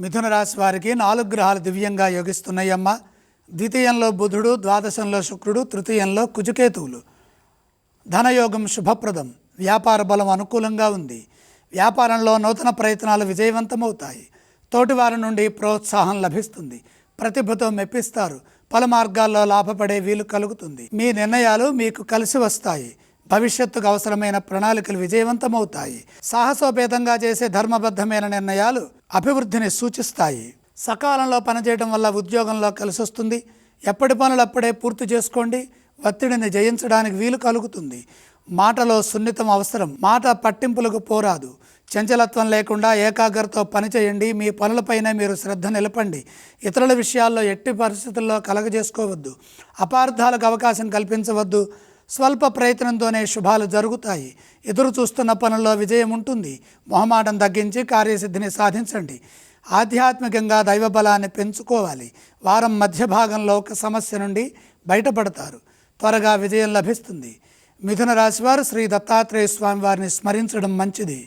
మిథున రాశి వారికి నాలుగు గ్రహాలు దివ్యంగా యోగిస్తున్నాయమ్మ. ద్వితీయంలో బుధుడు ద్వాదశంలో శుక్రుడు తృతీయంలో కుజుకేతువులు. ధనయోగం శుభప్రదం. వ్యాపార బలం అనుకూలంగా ఉంది. వ్యాపారంలో నూతన ప్రయత్నాలు విజయవంతమవుతాయి. తోటివారి నుండి ప్రోత్సాహం లభిస్తుంది. ప్రతిభతో మెప్పిస్తారు. పలు మార్గాల్లో లాభపడే వీలు కలుగుతుంది. మీ నిర్ణయాలు మీకు కలిసి వస్తాయి. భవిష్యత్తుకు అవసరమైన ప్రణాళికలు విజయవంతమవుతాయి. సాహసోపేతంగా చేసే ధర్మబద్ధమైన నిర్ణయాలు అభివృద్ధిని సూచిస్తాయి. సకాలంలో పనిచేయడం వల్ల ఉద్యోగంలో కలిసి వస్తుంది. ఎప్పటి పనులు అప్పుడే పూర్తి చేసుకోండి. ఒత్తిడిని జయించడానికి వీలు కలుగుతుంది. మాటలో సున్నితం అవసరం. మాట పట్టింపులకు పోరాదు. చంచలత్వం లేకుండా ఏకాగ్రత పనిచేయండి. మీ పనులపైనే మీరు శ్రద్ధ నిలపండి. ఇతరుల విషయాల్లో ఎట్టి పరిస్థితుల్లో కలగజేసుకోవద్దు. అపార్థాలకు అవకాశం కల్పించవద్దు. స్వల్ప ప్రయత్నంతోనే శుభాలు జరుగుతాయి. ఎదురు చూస్తున్న పనుల్లో విజయం ఉంటుంది. మొహమాటం తగ్గించి కార్యసిద్ధిని సాధించండి. ఆధ్యాత్మికంగా దైవ బలాన్ని పెంచుకోవాలి. వారం మధ్య భాగంలో ఒక సమస్య నుండి బయటపడతారు. త్వరగా విజయం లభిస్తుంది. మిథున రాశివారు శ్రీ దత్తాత్రేయ స్వామి వారిని స్మరించడం మంచిది.